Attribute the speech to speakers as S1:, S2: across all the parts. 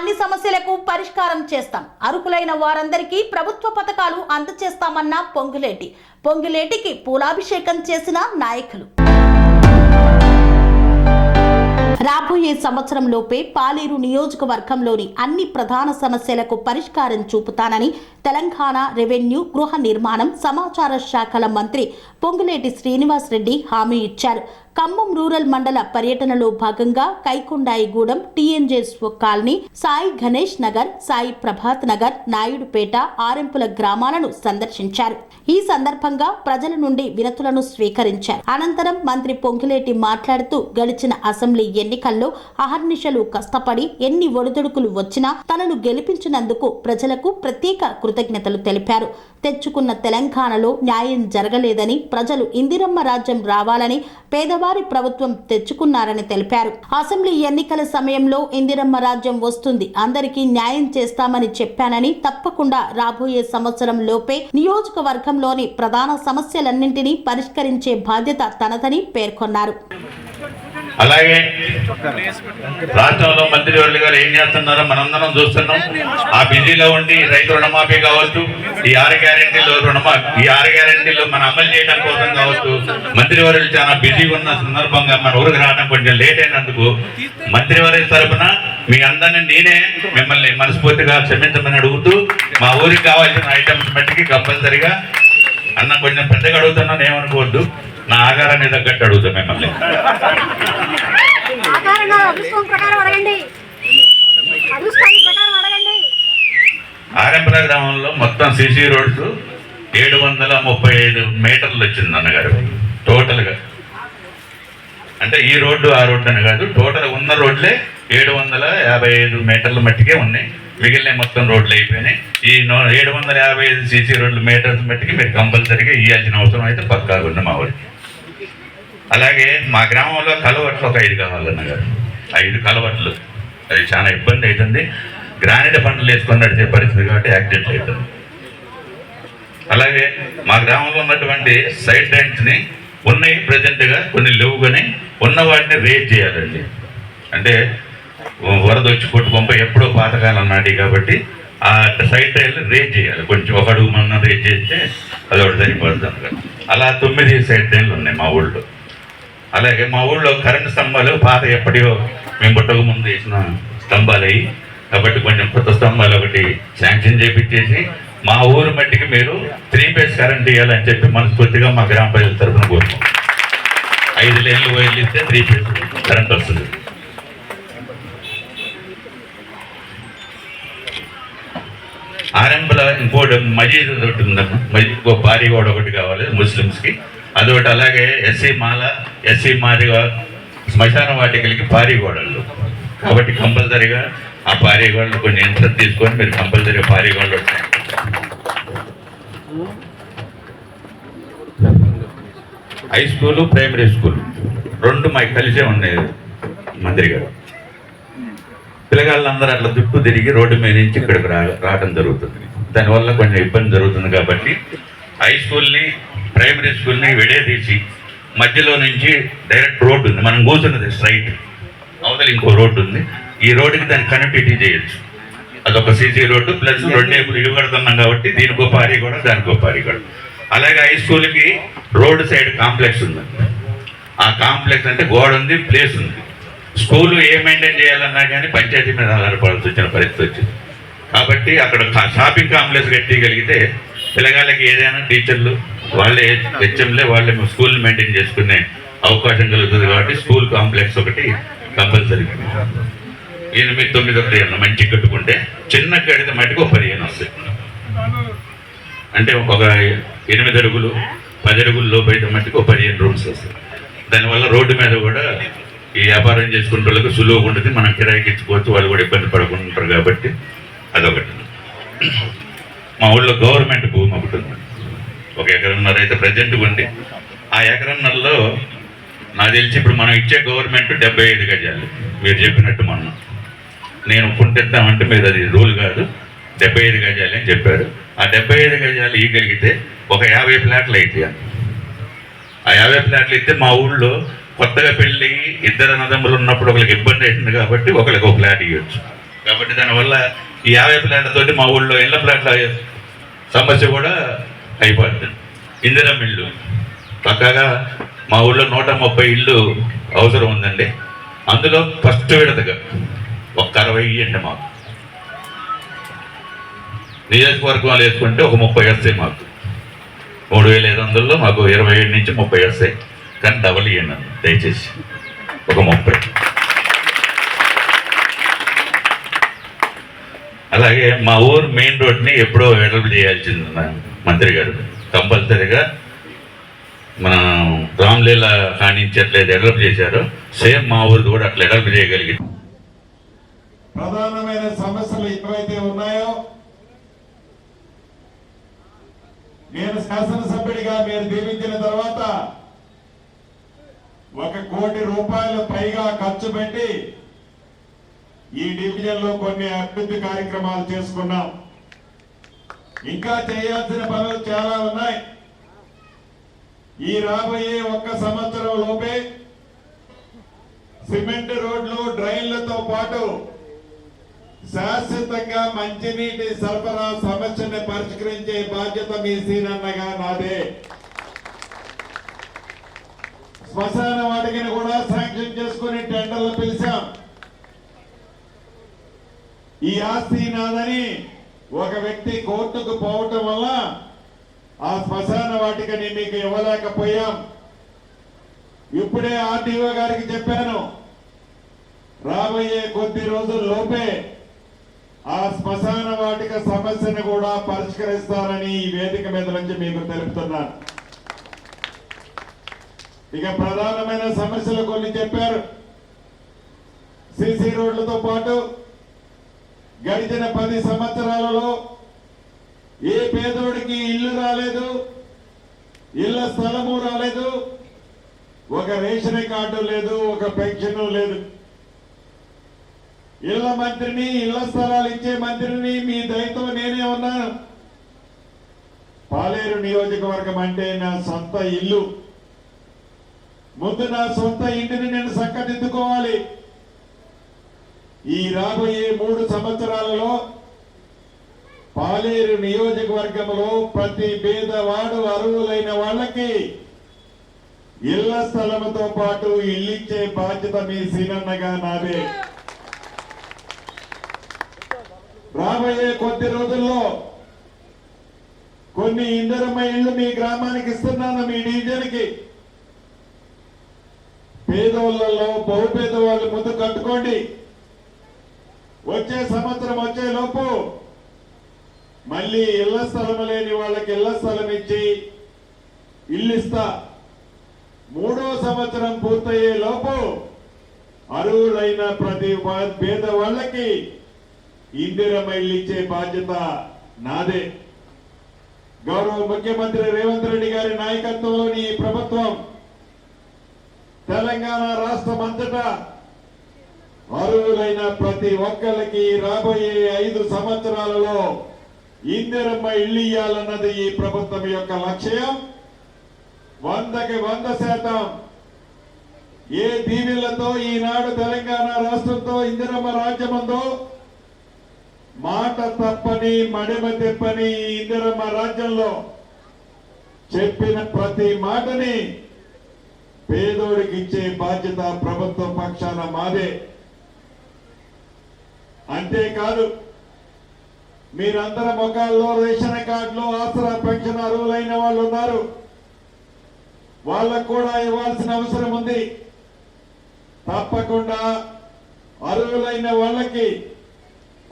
S1: అన్ని సమస్యలకు పరిష్కారం చేస్తాం. అరుకులైన వారందరికీ ప్రభుత్వ పథకాలు అందచేస్తామన్న పొంగులేటి. పొంగులేటికి పూలాభిషేకం చేసిన నాయకులు. రాబోయే సంవత్సరం లోపే పాలేరు నియోజకవర్గంలోని అన్ని ప్రధాన సమస్యలకు పరిష్కారం చూపుతానని తెలంగాణ రెవెన్యూ గృహ నిర్మాణం సమాచార శాఖల మంత్రి పొంగులేటి శ్రీనివాస్ రెడ్డి హామీ ఇచ్చారు. ఖమ్మం రూరల్ మండల పర్యటనలో భాగంగా కైకొండాయిగూడెం టీఎన్జేస్ కాలనీ సాయి గణేష్ నగర్ సాయి ప్రభాత్ నగర్ నాయుడుపేట ఆరెంపుల గ్రామాలను సందర్శించారు. ఈ సందర్భంగా ప్రజల నుండి వినతులను స్వీకరించారు. అనంతరం మంత్రి పొంగిలేటి మాట్లాడుతూ గడిచిన అసెంబ్లీ ఎన్నికల్లో అహర్నిశలు కష్టపడి ఎన్ని ఒడిదుడుకులు వచ్చినా తనను గెలిపించినందుకు ప్రజలకు ప్రత్యేక కృతజ్ఞతలు తెలిపారు. తెచ్చుకున్న తెలంగాణలో న్యాయం జరగలేదని ప్రజలు ఇందిరమ్మ రాజ్యం రావాలని పేదవారి ప్రభుత్వం తెచ్చుకున్నారని తెలిపారు. అసెంబ్లీ ఎన్నికల సమయంలో ఇందిరమ్మ రాజ్యం వస్తుంది. అందరికీ న్యాయం చేస్తామని చెప్పానని తప్పకుండా రాబోయే సంవత్సరం లోపే నియోజకవర్గంలోని ప్రధాన సమస్యలన్నింటినీ పరిష్కరించే బాధ్యత తనదని పేర్కొన్నారు.
S2: అలాగే రాష్ట్రంలో మంత్రి వాళ్ళు గారు ఏం చేస్తున్నారో మనందరం చూస్తున్నాం. ఆ బిజీలో ఉండి రైతు రుణమాఫీ కావచ్చు ఈ ఆరు గ్యారెంటీలో రుణమా ఈ ఆరు గ్యారెంటీలో మనం అమలు చేయడం కోసం కావచ్చు మంత్రివర్యులు చాలా బిజీగా ఉన్న సందర్భంగా మన ఊరికి రావడం కొంచెం లేట్ అయినందుకు మంత్రివర్యుల తరపున మీ అందరిని నేనే మిమ్మల్ని మనస్ఫూర్తిగా క్షమించమని అడుగుతూ మా ఊరికి కావాల్సిన ఐటమ్స్ మట్టికి కంపల్సరిగా అన్న కొంచెం పెద్దగా అడుగుతున్నాను ఏమనుకోవద్దు. నా ఆకారాన్ని తగ్గట్టు అడుగుతా మిమ్మల్ని. ఆరెంపల గ్రామంలో మొత్తం సిసి రోడ్స్ ఏడు వందల ముప్పై ఐదు మీటర్లు వచ్చింది అన్నగారు. టోటల్గా. అంటే ఈ రోడ్డు ఆ రోడ్డు అని కాదు టోటల్ ఉన్న రోడ్లే ఏడు వందల యాభై ఐదు మీటర్ల మట్టికే ఉన్నాయి. మిగిలిన మొత్తం రోడ్లు అయిపోయినాయి. ఈ ఏడు వందల యాభై ఐదు సీసీ రోడ్లు మీటర్స్ మట్టికి మీరు కంపల్సరీగా ఇవ్వాల్సిన అవసరం అయితే పక్కాగా ఉంది మా ఊరికి. అలాగే మా గ్రామంలో కలవట్లు ఒక ఐదు కావాలన్నగారు ఐదు కలవట్లు. అది చాలా ఇబ్బంది అవుతుంది. గ్రానైట్ పంటలు వేసుకొని నడిచే పరిస్థితి కాబట్టి యాక్సిడెంట్ అవుతుంది. అలాగే మా గ్రామంలో ఉన్నటువంటి సైడ్ ట్యాంక్స్ని ఉన్నాయి ప్రజెంట్గా కొన్ని లేవు కానీ ఉన్న వాటిని రేజ్ చేయాలండి. అంటే వరద వచ్చి కొట్టుకొంప ఎప్పుడో పాతకాలం నాటి కాబట్టి ఆ సైడ్ ట్రైల్ రేజ్ చేయాలి. కొంచెం ఒక అడుగు మనం రేజ్ చేస్తే అది ఒకటి సరిపోతుంది అలా తొమ్మిది సైడ్ ట్రైన్లు ఉన్నాయి మా ఊళ్ళో. అలాగే మా ఊళ్ళో కరెంటు స్తంభాలు పాత ఎప్పటియో మేము పుట్టక ముందు వేసిన స్తంభాలు అయ్యి కాబట్టి కొంచెం కొత్త స్తంభాలు ఒకటి శాంక్షన్ చేపించేసి మా ఊరు మట్టికి మీరు త్రీ ఫేజ్ కరెంట్ ఇవ్వాలని చెప్పి మనస్ఫూర్తిగా మా గ్రామ ప్రజల తరఫున కోరుకుంటాం ఐదు లేన్లు వైర్లు ఇస్తే త్రీ ఫేజ్ కరెంట్ వస్తుంది. ఆరంభలో ఇంకోటి మజీద్ ఒకటి ఉందమ్మా మజీద్ ఇంకో భారీ కూడా ఒకటి కావాలి ముస్లిమ్స్కి. అదొకటి అలాగే ఎస్సీ మాల ఎస్సీ మాదిగా శ్మశాన వాటికలకి పారీ గోడలు. కాబట్టి కంపల్సరీగా ఆ పారీ గోడలు కొన్ని ఇంట్రెస్ట్ తీసుకొని మీరు కంపల్సరీగా పారీ గోడలు వచ్చాయి హై స్కూలు ప్రైమరీ స్కూల్. రెండు మాకు కలిసే ఉన్నాయి మంత్రి గారు. పిల్లగాళ్ళందరూ అట్లా చుట్టూ తిరిగి రోడ్డు మీద నుంచి ఇక్కడికి రా రావడం జరుగుతుంది. దానివల్ల కొంచెం ఇబ్బంది జరుగుతుంది కాబట్టి హై స్కూల్ని ప్రైమరీ స్కూల్ని విడేదీసి మధ్యలో నుంచి డైరెక్ట్ రోడ్డు ఉంది. మనం కూర్చున్నది స్ట్రైట్. అవతల ఇంకో రోడ్డు ఉంది. ఈ రోడ్డుకి దాన్ని కనెక్టివిటీ చేయొచ్చు. అదొక సీసీ రోడ్డు ప్లస్ రెండే ఇల్లు కడుతున్నాం కాబట్టి దీనికో పారి కూడా దానికో పారి కూడా. అలాగే హై స్కూల్కి రోడ్ సైడ్ కాంప్లెక్స్ ఉంది. ఆ కాంప్లెక్స్ అంటే గోడ ఉంది ప్లేస్ ఉంది. స్కూల్ ఏ మెయింటైన్ చేయాలన్నా కానీ పంచాయతీ మీద ఆధారపడాల్సి వచ్చిన పరిస్థితి వచ్చింది. కాబట్టి అక్కడ కా- షాపింగ్ కాంప్లెక్స్ కట్టగలిగితే పిల్లగాళ్ళకి ఏదైనా టీచర్లు వాళ్ళే హెచ్ఎంలే వాళ్ళే స్కూల్ మెయింటైన్ చేసుకునే అవకాశం కలుగుతుంది కాబట్టి స్కూల్ కాంప్లెక్స్ ఒకటి కంపల్సరీ. ఎనిమిది తొమ్మిది ఒకటి మంచి కట్టుకుంటే చిన్న కడితే మటుకు ఒక పదిహేను వస్తాయి. అంటే ఒక ఎనిమిది అడుగులు పది అడుగులు లోపైతే మట్టుకు ఒక పదిహేను రూమ్స్ వస్తాయి. దానివల్ల రోడ్డు మీద కూడా ఈ వ్యాపారం చేసుకునే వాళ్ళకి సులువుగా ఉంటుంది. మనం కిరాయికి ఇచ్చుకోవచ్చు వాళ్ళు కూడా ఇబ్బంది పడకుండా ఉంటారు కాబట్టి అదొకటి. మా ఊళ్ళో గవర్నమెంట్ భూమి ఒకటి ఉంది. ఒక ఎకరన్నర అయితే ప్రజెంట్ ఉంది. ఆ ఎకరన్నరలో నాకు తెలిసి ఇప్పుడు మనం ఇచ్చే గవర్నమెంట్ డెబ్బై ఐదు గజాలు. మీరు చెప్పినట్టు మొన్న. నేను పుంటిద్దామంటే మీరు అది రూల్ కాదు. డెబ్బై ఐదు గజాలు అని చెప్పారు. ఆ డెబ్బై ఐదు గజాలు ఇవ్వగలిగితే ఒక యాభై ఫ్లాట్లు అయితే ఆ యాభై ఫ్లాట్లు ఇస్తే మా ఊళ్ళో కొత్తగా పెళ్ళి ఇద్దరు అన్నదమ్ములు ఉన్నప్పుడు ఒకరికి ఇబ్బంది అవుతుంది కాబట్టి ఒకరికి ఒక ఫ్లాట్ ఇవ్వచ్చు కాబట్టి దానివల్ల ఈ యాభై ప్లాట్లతోటి మా ఊళ్ళో ఇళ్ళ ఫ్లాట్ల సమస్య కూడా అయిపోతుంది ఇందిరం ఇల్లు పక్కగా మా ఊళ్ళో నూట ముప్పై ఇల్లు అవసరం ఉందండి. అందులో ఫస్ట్ విడతగా ఒక అరవై ఇవ్వండి మాకు. నియోజకవర్గంలో వేసుకుంటే ఒక ముప్పై వస్తాయి మాకు. మూడు వేల ఐదు వందల్లో మాకు ఇరవై ఏడు నుంచి ముప్పై వస్తాయి. కానీ డబల్ ఇవ్వండి దయచేసి. ఒక ముప్పై. అలాగే మా ఊరు మెయిన్ రోడ్ని ఎప్పుడో వెడల్పు చేయాల్సింది నాకు మంత్రి గారు. కంపల్సరీగా మన రామ్లీల కానించి డెవలప్ చేశారు. సేమ్ మా ఊరికి కూడా అట్లా డెవలప్ చేయగలిగి
S3: ప్రధానమైన సమస్యలు ఏవైతే ఉన్నాయో నేను శాసనసభ్యుడిగా మీరు దీవించిన తర్వాత ఒక కోటి రూపాయలు పైగా ఖర్చు పెట్టి ఈ డివిజన్లో కొన్ని అభివృద్ధి కార్యక్రమాలు చేసుకున్నాం. ఇంకా చేయాల్సిన పనులు చాలా ఉన్నాయి. ఈ రాబోయే ఒక్క సంవత్సరం లోపే సిమెంట్ రోడ్లు డ్రైన్లతో పాటు శాశ్వతంగా మంచినీటి సరఫరా సమస్యని పరిష్కరించే బాధ్యత మీ సీనన్నగా నాదే. శ్మశాన వాటికని కూడా శాంక్షన్ చేసుకుని టెండర్లు పిలిచాం. ఈ ఆస్తి నాదని ఒక వ్యక్తి కోర్టుకు పోవటం వల్ల ఆ శ్మశాన వాటికని మీకు ఇవ్వలేకపోయాం. ఇప్పుడే ఆర్టీఓ గారికి చెప్పాను రాబోయే కొద్ది రోజుల్లోపే ఆ శ్మశాన వాటిక సమస్యను కూడా పరిష్కరిస్తారని ఈ వేదిక మీద నుంచి మీకు తెలుపుతున్నాను. ఇక ప్రధానమైన సమస్యలు కొన్ని చెప్పారు. సిసి రోడ్లతో పాటు గడిచిన పది సంవత్సరాలలో ఏ పేదోడికి ఇల్లు రాలేదు ఇళ్ళ స్థలము రాలేదు ఒక రేషన్ కార్డు లేదు ఒక పెన్షన్ లేదు. ఇళ్ళ మంత్రిని ఇళ్ళ స్థలాలు ఇచ్చే మంత్రిని మీ దయతో నేనే ఉన్నాను. పాలేరు నియోజకవర్గం అంటే నా సొంత ఇల్లు. ముందు నా సొంత ఇంటిని నేను చక్కదిద్దుకోవాలి ఈ రాబోయే మూడు సంవత్సరాలలో పాలేరు నియోజకవర్గంలో ప్రతి పేదవాడు అర్హులైన వాళ్ళకి ఇళ్ళ స్థలముతో పాటు ఇల్లిచ్చే బాధ్యత మీ సీనన్నగా నాదే. రాబోయే కొద్ది రోజుల్లో కొన్ని ఇందరమ్మ ఇళ్ళు మీ గ్రామానికి ఇస్తున్నాను మీ డివిజన్కి పేదోళ్ళలో బహుపేదవాళ్ళు ముందు కట్టుకోండి. వచ్చే సంవత్సరం వచ్చే లోపు మళ్ళీ ఇళ్ళ స్థలం లేని వాళ్ళకి ఇళ్ళ స్థలం ఇచ్చి ఇల్లుస్తా. మూడో సంవత్సరం పూర్తయ్యే లోపు అర్హులైన ప్రతి పేద వాళ్ళకి ఇందిరమ్మ ఇల్లు ఇచ్చే బాధ్యత నాదే. గౌరవ ముఖ్యమంత్రి రేవంత్ రెడ్డి గారి నాయకత్వంలోని ప్రభుత్వం తెలంగాణ రాష్ట్రం అంతటా అర్హులైన ప్రతి ఒక్కరికి రాబోయే ఐదు సంవత్సరాలలో ఇందిరమ్మ ఇల్లు ఇయ్యాలన్నది ఈ ప్రభుత్వం యొక్క లక్ష్యం. వందకి వంద శాతం ఏ దీవెలతో ఈనాడు తెలంగాణ రాష్ట్రంతో ఇందిరమ్మ రాజ్యం ఉందో మాట తప్పని మడిమ తెప్పని ఇందిరమ్మ రాజ్యంలో చెప్పిన ప్రతి మాటని పేదోడికి ఇచ్చే బాధ్యత ప్రభుత్వ పక్షాన మాదే. అంతేకాదు మీరందరి ముఖాల్లో రేషన్ కార్డులో ఆసరా పెన్షన్ అర్హులైన వాళ్ళు ఉన్నారు. వాళ్ళకు కూడా ఇవ్వాల్సిన అవసరం ఉంది. తప్పకుండా అర్హులైన వాళ్ళకి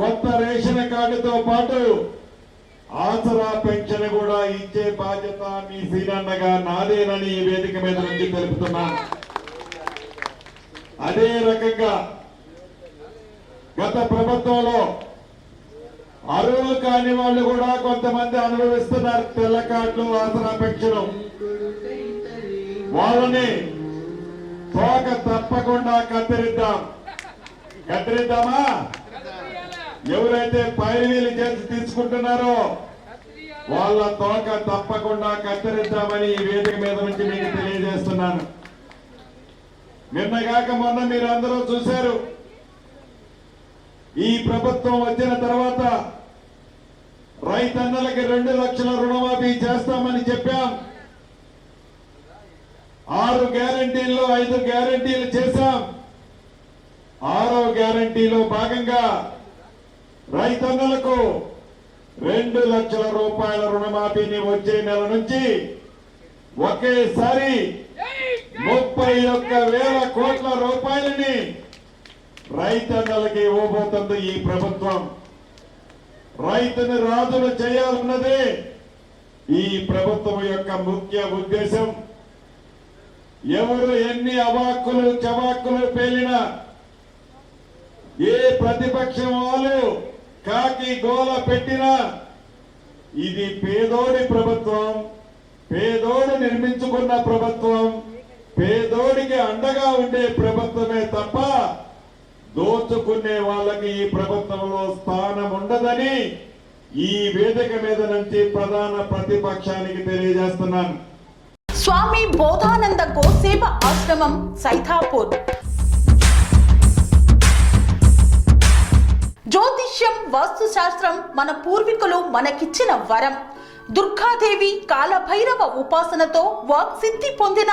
S3: కొత్త రేషన్ కార్డుతో పాటు ఆసరా పెన్షన్ కూడా ఇచ్చే బాధ్యత మీ సీనన్నగా నాదేనని ఈ వేదిక మీద నుంచి తెలుపుతున్నాను. అదే రకంగా గత ప్రభుత్వంలో అరువు కాని వాళ్ళు కూడా కొంతమంది అనుభవిస్తున్నారు. తెల్ల కార్డులు వాసనాపేక్షలు వాళ్ళని తోక తప్పకుండా కత్తిరిద్దాం. కత్తిరిద్దామా? ఎవరైతే పైరువీలు చేసి తీసుకుంటున్నారో వాళ్ళ తోక తప్పకుండా కత్తిరిద్దామని ఈ వేదిక మీద నుంచి మీకు తెలియజేస్తున్నాను. నిన్నగాక మొన్న మీరు అందరూ చూశారు. ఈ ప్రభుత్వం వచ్చిన తర్వాత రైతన్నలకి రెండు లక్షల రుణమాఫీ చేస్తామని చెప్పాం. ఆరు గ్యారంటీల్లో ఐదు గ్యారంటీలు చేశాం. ఆరో గ్యారంటీలో భాగంగా రైతన్నలకు రెండు లక్షల రూపాయల రుణమాఫీని వచ్చే నెల నుంచి ఒకేసారి ముప్పై ఒక్క వేల కోట్ల రూపాయలని రైతన్నలకి ఇవ్వబోతుంది ఈ ప్రభుత్వం. రైతుని రాజును చేయాలన్నదే ఈ ప్రభుత్వం యొక్క ముఖ్య ఉద్దేశం. ఎవరు ఎన్ని అవాక్కులు చవాక్కులు పేలినా ఏ ప్రతిపక్షం వాళ్ళు కాకి గోల పెట్టినా ఇది పేదోడి ప్రభుత్వం పేదోడు నిర్మించుకున్న ప్రభుత్వం పేదోడికి అండగా ఉండే ప్రభుత్వం. దోచుకునే వాళ్ళకి ఈ ప్రభుత్వంలో స్థానం ఉండదని ఈ వేదిక మీద నుంచి ప్రధాన ప్రతిపక్షానికి తెలియజేస్తున్నాను.
S1: స్వామి బోధానంద గోసేవ ఆశ్రమం సైథాపూర్ జ్యోతిష్యం వాస్తుశాస్త్రం మన పూర్వీకులు మనకిచ్చిన వరం. దుర్గాదేవి కాలభైరవ ఉపాసనతో వాక్సిద్ధి పొందిన